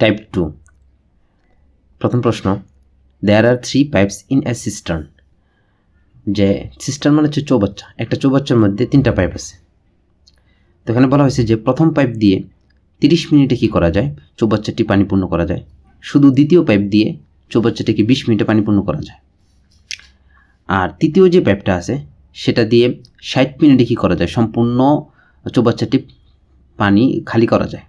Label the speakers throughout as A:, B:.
A: Type two প্রথম প্রশ্ন there R three pipes in a cistern যে সিস্টার্ন মানে হচ্ছে চৌবাচ্চা, একটা চৌবাচ্চার মধ্যে তিনটা পাইপ আছে। তো এখানে বলা হয়েছে যে প্রথম পাইপ দিয়ে তিরিশ মিনিটে কী করা যায়? চৌবাচ্চাটি পানি পূর্ণ করা যায়। শুধু দ্বিতীয় পাইপ দিয়ে চৌবাচ্চাটিকে বিশ মিনিটে পানি পূর্ণ করা যায়। আর তৃতীয় যে পাইপটা আছে, সেটা দিয়ে ষাট মিনিটে কী করা যায়? সম্পূর্ণ চৌবাচ্চাটি পানি খালি করা যায়।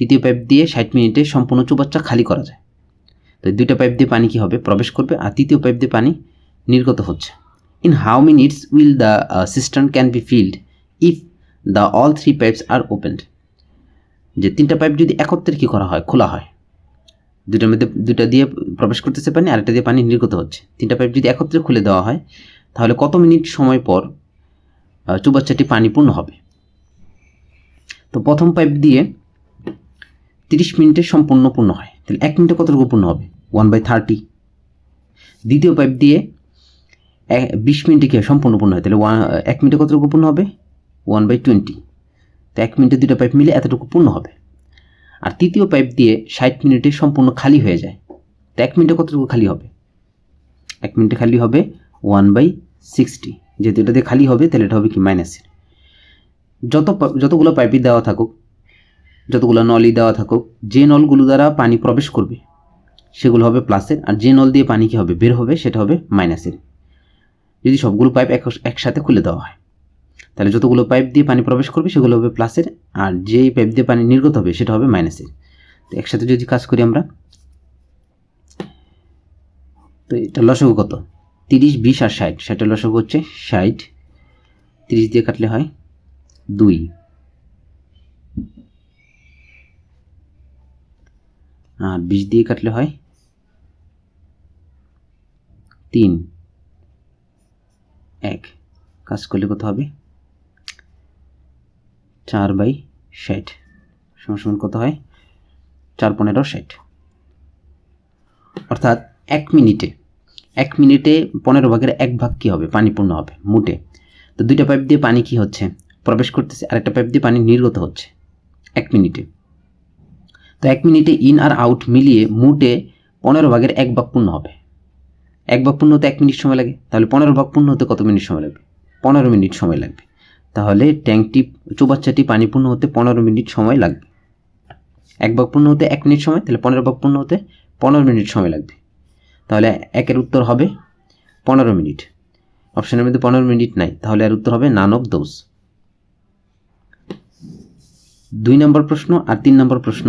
A: তৃতীয় পাইপ দিয়ে ষাট মিনিটে সম্পূর্ণ চৌবাচ্চা খালি করা যায়। তো দুইটা পাইপ দিয়ে পানি কী হবে? প্রবেশ করবে আর তৃতীয় পাইপ দিয়ে পানি নির্গত হচ্ছে। In how minutes will the cistern can be filled if the all three pipes are opened যে তিনটা পাইপ যদি একত্রে কী করা হয়, খোলা হয় দুটার মধ্যে দুটা দিয়ে প্রবেশ করতেছে পানি, আরেকটা দিয়ে পানি নির্গত হচ্ছে। তিনটা পাইপ যদি একত্রে খুলে দেওয়া হয়, তাহলে কত মিনিট সময় পর চৌবাচ্চাটি পানি পূর্ণ হবে? তো প্রথম পাইপ দিয়ে তিরিশ মিনিটে সম্পূর্ণ পূর্ণ হয়। তাহলে এক মিনিটে কতটুকু পূর্ণ হবে? ওয়ান বাই থার্টি দ্বিতীয় পাইপ দিয়ে বিশ মিনিটে কি হয়? সম্পূর্ণ পূর্ণ হয়। তাহলে ওয়ান এক মিনিটে কতটুকু পূর্ণ হবে? ওয়ান বাই টোয়েন্টি তো এক মিনিটে দুটো পাইপ মিলে এতটুকু পূর্ণ হবে। আর তৃতীয় পাইপ দিয়ে ষাট মিনিটে সম্পূর্ণ খালি হয়ে যায়। তো এক মিনিটে কতটুকু খালি হবে? এক মিনিটে খালি হবে ওয়ান বাই সিক্সটি যেহেতু এটা দিয়ে খালি হবে, তাহলে এটা হবে কি? মাইনাসের যত, যতগুলো পাইপই দেওয়া থাকুক যতগুলো নলই দেওয়া থাকুক, যে নলগুলো দ্বারা পানি প্রবেশ করবে, সেগুলো হবে প্লাসের, আর যে নল দিয়ে পানি কি হবে, বের হবে, সেটা হবে মাইনাসের। যদি সবগুলো পাইপ এক একসাথে খুলে দেওয়া হয়, তাহলে যতগুলো পাইপ দিয়ে পানি প্রবেশ করবে, সেগুলো হবে প্লাসের, আর যেই পাইপ দিয়ে পানি নির্গত হবে, সেটা হবে মাইনাসের। তো একসাথে যদি কাজ করি আমরা, তো এটা লসগু কত? তিরিশ, বিশ আর ষাট। ষাটের লসগু হচ্ছে ষাট। তিরিশ দিয়ে কাটলে হয় দুই। আর বিশ দিয়ে কাটলে হয় তিন। এক। কাজ করলে কত হবে? চার বাই ষাট। সমান কত হয়? চার পনেরো ষাট। অর্থাৎ এক মিনিটে এক মিনিটে পনেরো ভাগের এক ভাগ কী হবে? পানি পূর্ণ হবে, মুটে। তো দুইটা পাইপ দিয়ে পানি কি হচ্ছে? প্রবেশ করতেছে, আরেকটা পাইপ দিয়ে পানি নির্গত হচ্ছে, এক মিনিটে। তো এক মিনিটে ইন আর আউট মিলিয়ে মুটে পনেরো ভাগের এক ভাগ পূর্ণ হবে। এক ভাগ পূর্ণ হতে এক মিনিট সময় লাগে। তাহলে পনেরো ভাগ পূর্ণ হতে কত মিনিট সময় লাগবে? পনেরো মিনিট সময় লাগবে। তাহলে ট্যাঙ্কটি চৌবাচ্চাটি পানি পূর্ণ হতে পনেরো মিনিট সময় লাগবে। এক ভাগ পূর্ণ হতে এক মিনিট সময়, তাহলে পনেরো ভাগ পূর্ণ হতে পনেরো মিনিট সময় লাগবে। তাহলে একের উত্তর হবে পনেরো মিনিট। অপশনের মধ্যে পনেরো মিনিট নাই। তাহলে এর উত্তর হবে নান অফ দোজ দুই নম্বর প্রশ্ন আর তিন নম্বর প্রশ্ন।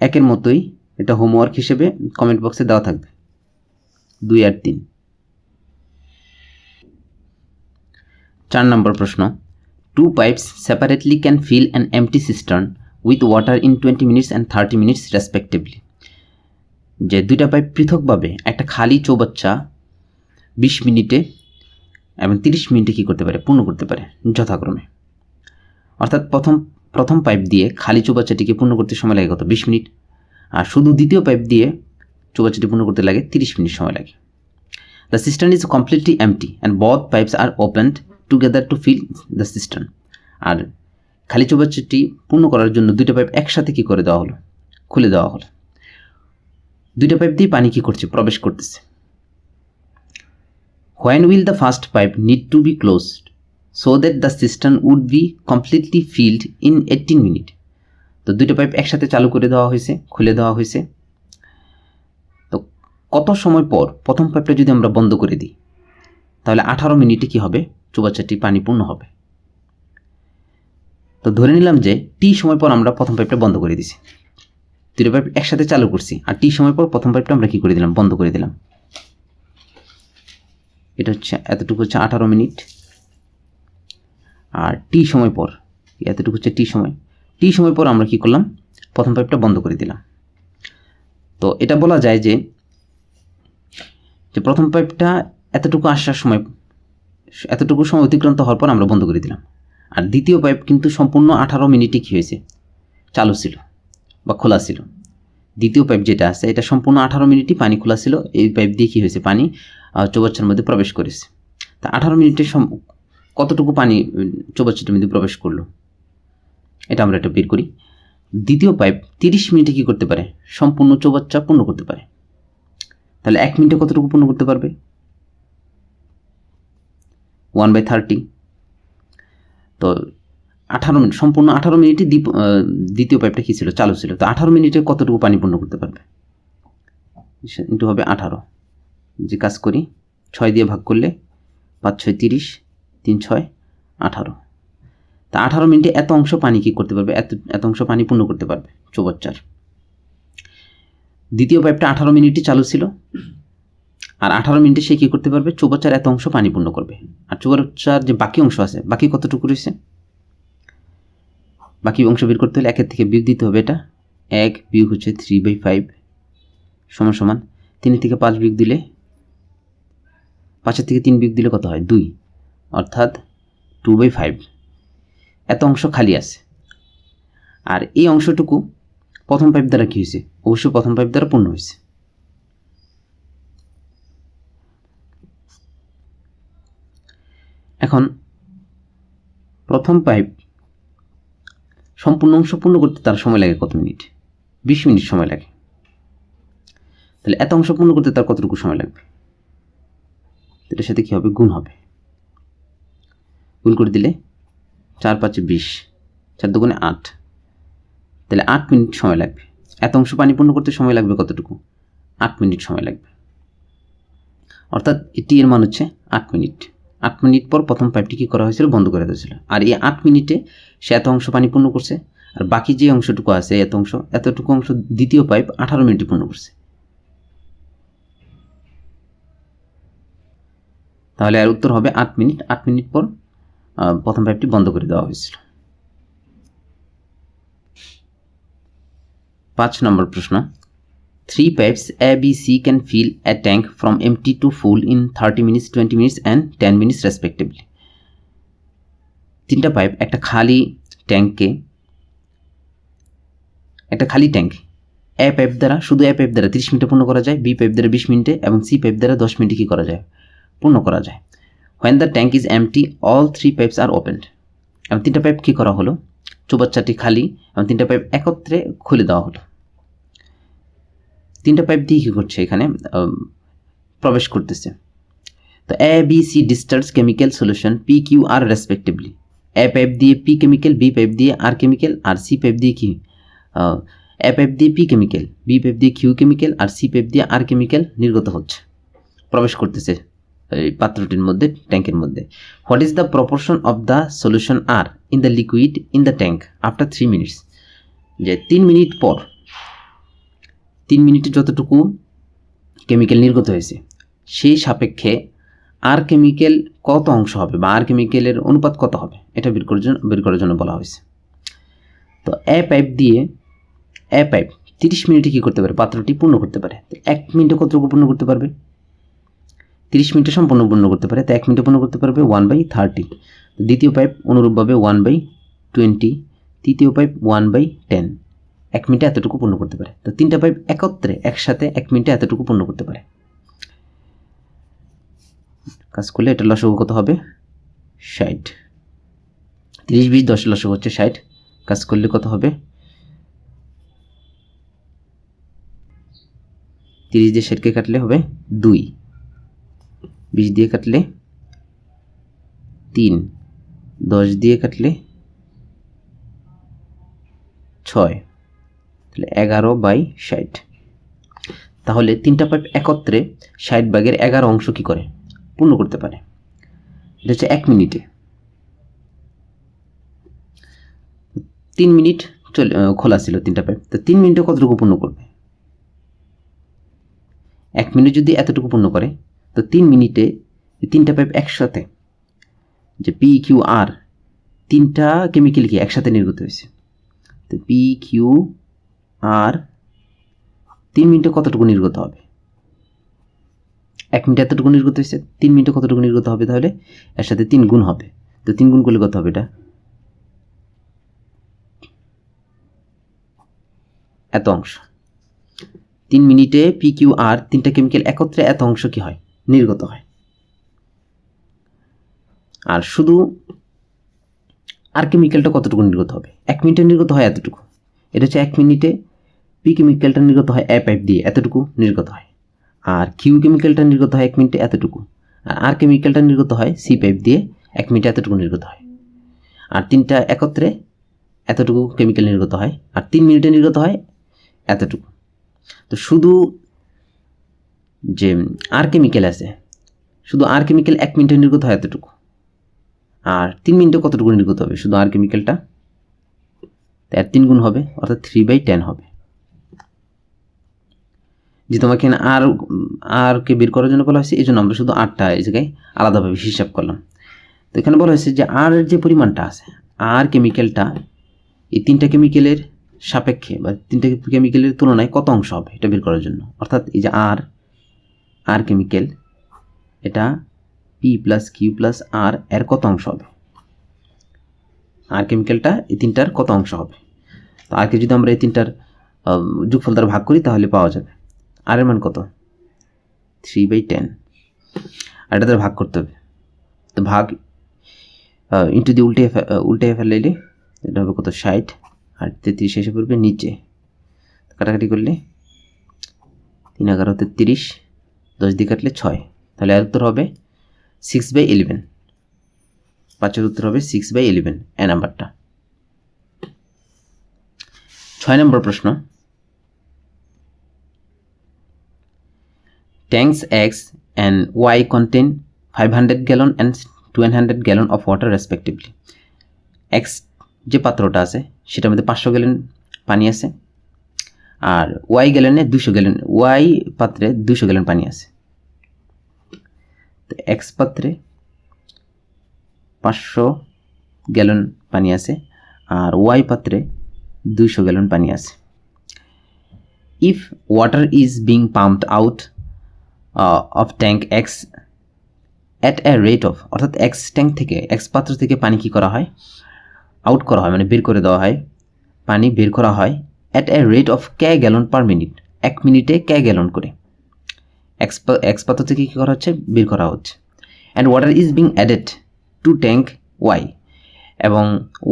A: একের মতোই এটা হোমওয়ার্ক হিসেবে কমেন্ট বক্সে দেওয়া থাকবে। দুই আর তিন। চার নম্বর প্রশ্ন two pipes separately can fill an empty cistern with water in twenty minutes and thirty minutes respectively যে দুইটা পাইপ পৃথকভাবে একটা খালি চৌবাচ্চা বিশ মিনিটে এবং তিরিশ মিনিটে কী করতে পারে? পূর্ণ করতে পারে, যথাক্রমে। অর্থাৎ প্রথম প্রথম পাইপ দিয়ে খালি চৌবাচ্চাটিকে পূর্ণ করতে সময় লাগে কত? বিশ মিনিট। আর শুধু দ্বিতীয় পাইপ দিয়ে চৌবাচ্চাটি পূর্ণ করতে লাগে তিরিশ মিনিট সময় লাগে। The cistern is completely empty and both pipes are opened together to fill the cistern আর খালি চৌবাচ্চাটি পূর্ণ করার জন্য দুইটা পাইপ একসাথে কী করে দেওয়া হলো? খুলে দেওয়া হলো। দুইটা পাইপ দিয়ে পানি কী করছে? প্রবেশ করতেছে। When will the first pipe need to be closed so that the cistern would be completely filled in eighteen minute তো দুইটা পাইপ একসাথে চালু করে দেওয়া হয়েছে, খুলে দেওয়া হয়েছে। তো কত সময় পর প্রথম পাইপটা যদি আমরা বন্ধ করে দিই, তাহলে আঠারো মিনিটে কী হবে? চৌবাচ্চাটি পানি পূর্ণ হবে। তো ধরে নিলাম যে টি সময় পর আমরা প্রথম পাইপটা বন্ধ করে দিছি। দুটো পাইপ একসাথে চালু করছি, আর টি সময় পর প্রথম পাইপটা আমরা কী করে দিলাম? বন্ধ করে দিলাম। এটা হচ্ছে, এতটুকু হচ্ছে আঠারো মিনিট। আর টি সময় পর, এতটুকু হচ্ছে টি সময়। টি সময় পর আমরা কি করলাম? প্রথম পাইপটা বন্ধ করে দিলাম। তো এটা বলা যায় যে যে প্রথম পাইপটা এতটুকু আসার সময়, এতটুকু সময় অতিক্রান্ত হওয়ার পর আমরা বন্ধ করে দিলাম। আর দ্বিতীয় পাইপ কিন্তু সম্পূর্ণ আঠারো মিনিটই কী হয়েছে? চালু ছিল বা খোলা ছিল। দ্বিতীয় পাইপ যেটা আছে, এটা সম্পূর্ণ আঠারো মিনিটই পানি খোলা ছিল। এই পাইপ দিয়ে কী হয়েছে? পানি চৌবাচ্চার মধ্যে প্রবেশ করেছে। তা আঠারো মিনিটের কতটুকু পানি মধ্যে প্রবেশ করল? এটা আমরা একটা বের করি। দ্বিতীয় পাইপ তিরিশ মিনিটে কী করতে পারে? সম্পূর্ণ চৌবাচ্চা পূর্ণ করতে পারে। তাহলে এক মিনিটে কতটুকু পূর্ণ করতে পারবে? ওয়ান বাই থার্টি তো আঠারো মিনিট, সম্পূর্ণ আঠারো মিনিটে দ্বীপ দ্বিতীয় পাইপটা কী ছিল? চালু ছিল। তো আঠারো মিনিটে কতটুকু পানি পূর্ণ করতে পারবে? ইন্টু হবে আঠারো। যে কাজ করি, ছয় দিয়ে ভাগ করলে পাঁচ, ছয়, তিরিশ। তিন ছয়, আঠারো। তা আঠারো মিনিটে এত অংশ পানি কী করতে পারবে? এত এত অংশ পানি পূর্ণ করতে পারবে? চৌবাচ্চার দ্বিতীয় পাইপটা আঠারো মিনিটই চালু ছিল। আর আঠারো মিনিটে সে কী করতে পারবে? চৌবাচ্চার এত অংশ পানি পূর্ণ করবে। আর চৌবাচ্চার যে বাকি অংশ আছে, বাকি কতটুকু রয়েছে? বাকি অংশ বের করতে হলে একের থেকে বিয়োগ দিতে হবে এটা। এক বিয়োগ হচ্ছে থ্রি বাই ফাইভ সমান সমান। তিন থেকে পাঁচ বিয়োগ দিলে, পাঁচের থেকে তিন বিয়োগ দিলে কত হয়? দুই। অর্থাৎ টু বাই ফাইভ এত অংশ খালি আছে। আর এই অংশটুকু প্রথম পাইপ দ্বারা কী হয়েছে? অবশ্যই প্রথম পাইপ দ্বারা পূর্ণ হয়েছে। এখন প্রথম পাইপ সম্পূর্ণ অংশ পূর্ণ করতে তার সময় লাগে কত মিনিট? বিশ মিনিট সময় লাগে। তাহলে এত অংশ পূর্ণ করতে তার কতটুকু সময় লাগবে? এটার সাথে কী হবে? গুণ হবে। গুণ করে দিলে চার পাঁচে বিশ, চার দুগুণে আট। তাহলে আট মিনিট সময় লাগবে। এত অংশ পানি পূর্ণ করতে সময় লাগবে কতটুকু? আট মিনিট সময় লাগবে। অর্থাৎ এটি এর মান হচ্ছে আট মিনিট। আট মিনিট পর প্রথম পাইপটি কী করা হয়েছিল? বন্ধ করে দিয়েছিল আর এই আট মিনিটে সে এত অংশ পানি পূর্ণ করছে, আর বাকি যে অংশটুকু আছে, এত অংশ, এতটুকু অংশ দ্বিতীয় পাইপ আঠারো মিনিটে পূর্ণ করছে। তাহলে আর উত্তর হবে আট মিনিট। আট মিনিট পর প্রথম পাইপটি বন্ধ করে দেওয়া হয়েছিল। পাঁচ নম্বর প্রশ্ন। Three pipes A B C can fill a tank from empty to full in thirty minutes twenty minutes and ten minutes respectively তিনটা পাইপ একটা খালি ট্যাঙ্কে একটা খালি ট্যাঙ্ক এ পাইপ দ্বারা শুধু এ পাইপ দ্বারা তিরিশ মিনিটে পূর্ণ করা যায় বি পাইপ দ্বারা বিশ মিনিটে এবং সি পাইপ দ্বারা দশ মিনিটে কী করা যায়? পূর্ণ করা যায়। When the tank is empty all three pipes are opened এবং তিনটা পাইপ কী করা হলো? চৌবাচ্চাটি খালি এবং তিনটা পাইপ একত্রে খুলে দেওয়া হলো। তিনটা পাইপ দিয়ে কী করছে এখানে? প্রবেশ করতেছে। তো A B C discharge chemical solution P Q R respectively A pipe দিয়ে পি কেমিক্যাল বি পাইপ দিয়ে আর কেমিক্যাল আর সি পাইপ দিয়ে কি? এ পাইপ দিয়ে পি কেমিক্যাল বি পাইপ দিয়ে কিউ কেমিক্যাল আর সি পাইপ দিয়ে আর কেমিক্যাল নির্গত হচ্ছে। প্রবেশ করতেছে। এই পাত্রটির মধ্যে, ট্যাঙ্কের মধ্যে। What is the proportion of the solution are in the liquid in the tank after three minutes যে তিন মিনিট পর, তিন মিনিটে যতটুকু কেমিক্যাল নির্গত হয়েছে, সেই সাপেক্ষে আর কেমিক্যাল কত অংশ হবে বা আর কেমিক্যালের অনুপাত কত হবে, এটা বের করার জন্য বের করার জন্য বলা হয়েছে। তো এ পাইপ দিয়ে এ পাইপ তিরিশ মিনিটে কী করতে পারে? পাত্রটি পূর্ণ করতে পারে। এক মিনিটে কতটুকু পূর্ণ করতে পারবে? তিরিশ মিনিটে সম্পূর্ণ পূর্ণ করতে পারে, তো এক মিনিটে পূর্ণ করতে পারবে ওয়ান বাই থার্টি দ্বিতীয় পাইপ অনুরূপভাবে ওয়ান বাই টোয়েন্টি তৃতীয় পাইপ ওয়ান বাই টেন এক মিনিটে এতটুকু পূর্ণ করতে পারে। তো তিনটা পাইপ একত্রে, একসাথে এক মিনিটে এতটুকু পূর্ণ করতে পারে। কাজ করলে এটা লসগু কত হবে? ষাট। তিরিশ, বিশ, দশ লসগু হচ্ছে ষাট। কাজ করলে কত হবে? তিরিশ দিয়ে ষাটকে কাটলে হবে দুই। বিশ দিয়ে কাটলে তিন, দশ দিয়ে কাটলে ছয়, তাহলে এগারো বাই ষাট। তাহলে তিনটা পাইপ একত্রে ষাট ভাগের এগারো অংশ কি করে? পূর্ণ করতে পারে। এটা হচ্ছে এক মিনিটে। তিন মিনিট চলে খোলা ছিল তিনটা পাইপ। তো তিন মিনিটে কতটুকু পূর্ণ করবে? এক মিনিট যদি এতটুকু পূর্ণ করে তো তিন মিনিটে তিনটা পাইপ একসাথে, যে পি কিউ আর তিনটা কেমিক্যাল কি একসাথে নির্গত হয়েছে। তো পি কিউ আর তিন মিনিটে কতটুকু নির্গত হবে? এক মিনিটে এতটুকু নির্গত হয়েছে, তিন মিনিটে কতটুকু নির্গত হবে তাহলে? এর সাথে তিন গুণ হবে। তো তিন গুণ করলে কত হবে এটা? এত অংশ। তিন মিনিটে পি কিউ আর তিনটা কেমিক্যাল একত্রে এত অংশ কি হয়? নির্গত হয়। আর শুধু আর কেমিক্যালটা কতটুকু নির্গত হবে? এক মিনিটে নির্গত হয় এতটুকু। এটা হচ্ছে এক মিনিটে পি কেমিক্যালটা নির্গত হয় এ পাইপ দিয়ে এতটুকু নির্গত হয়। আর কিউ কেমিক্যালটা নির্গত হয় এক মিনিটে এতটুকু। আর আর কেমিক্যালটা নির্গত হয় সি পাইপ দিয়ে এক মিনিটে এতটুকু নির্গত হয়। আর তিনটা একত্রে এতটুকু কেমিক্যাল নির্গত হয়। আর তিন মিনিটে নির্গত হয় এতটুকু। তো শুধু যে আর কেমিক্যাল আছে, শুধু আর কেমিক্যাল এক মিনিটে নির্গত হয় এতটুকু। আর তিন মিনিটে কতটুকু নির্গত হবে? শুধু আর কেমিক্যালটা এর তিন গুণ হবে, অর্থাৎ থ্রি বাই টেন হবে। যে তোমাকে এখানে আর আর কে বের করার জন্য বলা হয়েছে, এই জন্য আমরা শুধু আটটা এই জায়গায় আলাদাভাবে হিসাব করলাম। তো এখানে বলা হয়েছে যে আর যে পরিমাণটা আছে, আর কেমিক্যালটা এই তিনটা কেমিক্যালের সাপেক্ষে বা তিনটা কেমিক্যালের তুলনায় কত অংশ হবে এটা বের করার জন্য? অর্থাৎ এই যে আর আর কেমিক্যাল এটা P plus Q plus R এর কত অংশ হবে? আর কেমিক্যালটা এই তিনটার কত অংশ হবে? তো আরকে যদি আমরা এই তিনটার যোগফল দ্বারা ভাগ করি, তাহলে পাওয়া যাবে আর এর মান কত? থ্রি বাই টেন আর এটা দ্বারা ভাগ করতে হবে। তো ভাগ ইন্টু দিয়ে উল্টে উল্টে ফেলাইলে এটা হবে কত? ষাট। আর তেত্রিশ এসে পড়বে নিচে। কাটাকাটি করলে তিন এগারো তেত্রিশ। দশ দিয়ে কাটলে ছয়। তাহলে এর উত্তর হবে সিক্স বাই ইলেভেন পাঁচের উত্তর হবে সিক্স বাই ইলেভেন এ নাম্বারটা। ছয় নম্বর প্রশ্ন। Tanks X and Y contain five hundred gallon and twelve hundred gallon of water respectively X যে পাত্রটা আছে, সেটার মধ্যে পাঁচশো গ্যালন পানি আছে। আর ওয়াই গ্যালনে দুশো গ্যালন ওয়াই পাত্রে দুশো গ্যালন পানি আছে। এক্স পাত্রে পাঁচশো গ্যালন পানি আছে আর ওয়াই পাত্রে দুশো গ্যালন পানি আছে। If water is being pumped out of tank X at a rate of অর্থাৎ এক্স ট্যাঙ্ক থেকে এক্স পাত্র থেকে পানি কী করা হয়? আউট করা হয় মানে বের করে দেওয়া হয়। পানি বের করা হয় at a rate of K gallon per minute এক মিনিটে কে গ্যালন করে। এক্স পাত্র থেকে কী করা হচ্ছে? বের করা হচ্ছে। And water is being added to tank Y এবং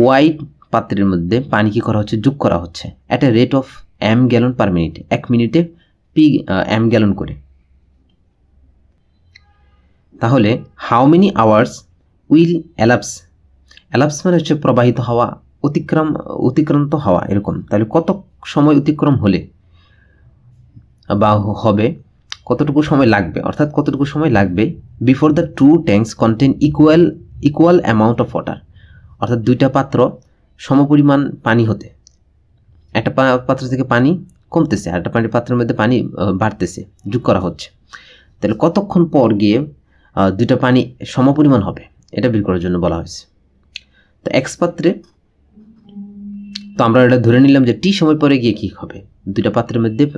A: ওয়াই পাত্রের মধ্যে পানি কী করা হচ্ছে? যোগ করা হচ্ছে। At a rate of M gallon per minute এক মিনিটে পি এম গ্যালন করে। তাহলে how many hours will elapse elapse মানে হচ্ছে প্রবাহিত হওয়া অতিক্রম, অতিক্রান্ত হওয়া এরকম। তাহলে কত সময় অতিক্রম হলে বা হবে? কতটুকু সময় লাগবে? অর্থাৎ কতটুকু সময় লাগবে? Before the two tanks contain equal equal amount of water অর্থাৎ দুইটা পাত্র সমপরিমাণ পানি হতে। একটা পাত্র থেকে পানি কমতেছে আর একটা পানি পাত্রের মধ্যে পানি বাড়তেছে, যোগ করা হচ্ছে। তাহলে কতক্ষণ পর গিয়ে দুইটা পানি সমপরিমাণ হবে? এটা বের করার জন্য বলা হয়েছে। তো এক্স পাত্রে তো আমরা এটা ধরে নিলাম যে টি সময় পরে গিয়ে কী হবে? দুইটা পাত্রের মধ্যে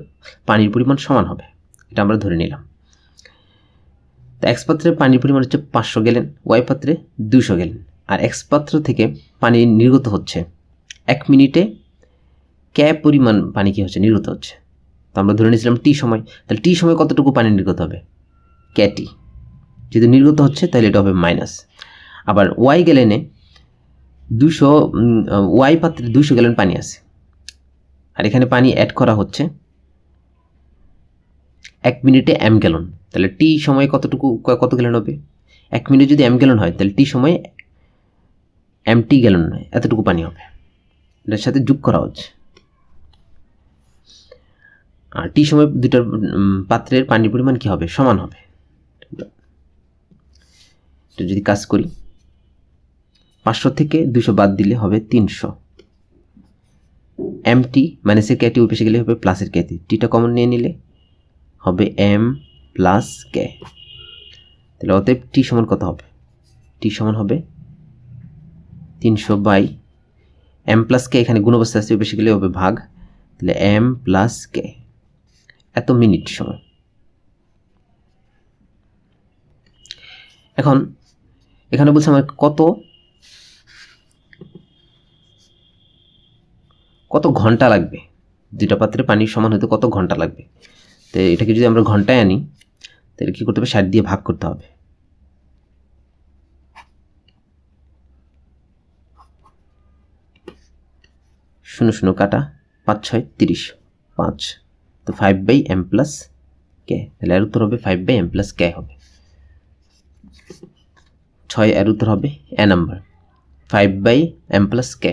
A: পানির পরিমাণ সমান হবে। এটা আমরা ধরে নিলাম। তো এক্স পাত্রে পানির পরিমাণ হচ্ছে পাঁচশো গেলেন ওয়াই পাত্রে দুশো গেলেন আর এক্স পাত্র থেকে পানি নির্গত হচ্ছে এক মিনিটে ক্যা পরিমাণ পানি কী হচ্ছে? নির্গত হচ্ছে। তো আমরা ধরে নিয়েছিলাম টি সময়। তাহলে টি সময় কতটুকু পানি নির্গত হবে? ক্যাটি যদি নির্গত হচ্ছে, তাহলে এটা হবে মাইনাস। আবার ওয়াই গ্যালেনে দুশো ওয়াই পাত্রে দুশো গ্যালন পানি আছে। আর এখানে পানি অ্যাড করা হচ্ছে এক মিনিটে এম গ্যালন। তাহলে টি সময়ে কতটুকু, কত গ্যালন হবে? এক মিনিট যদি এম গ্যালন হয়, তাহলে টি সময়ে এম টি গ্যালন নয়, এতটুকু পানি হবে। এটার সাথে যোগ করা হচ্ছে। আর টি সময় দুটার পাত্রের পানির পরিমাণ কি হবে? সমান হবে। যদি কাজ করি। পাঁচশো থেকে দুশো বাদ দিলে হবে তিনশো। এম টি মাইনাসের ক্যাটি উপেসে গেলে হবে প্লাসের ক্যাটি টিটা কমন নিয়ে নিলে হবে এম প্লাস কে তাহলে অতএব টি সমান কত হবে? টি সমান হবে তিনশো বাই এম প্লাস কে এখানে গুণ অবস্থা বেশি গেলে হবে ভাগ। তাহলে এম প্লাস কে এত মিনিট সময়। এখন এখানে বলছে আমার কত? কত ঘণ্টা লাগবে? দুইটা পাত্রে পানি সমান হতে কত ঘণ্টা লাগবে? তো এটাকে যদি আমরা ঘন্টায় আনি, তাহলে কী করতে হবে? ষাট দিয়ে ভাগ করতে হবে। শূন্য শূন্য কাটা পাঁচ ছয় তিরিশ পাঁচ। তো five by M plus K তাহলে এর উত্তর হবে five by M plus K হবে। ছয় এর উত্তর হবে A number five by M plus K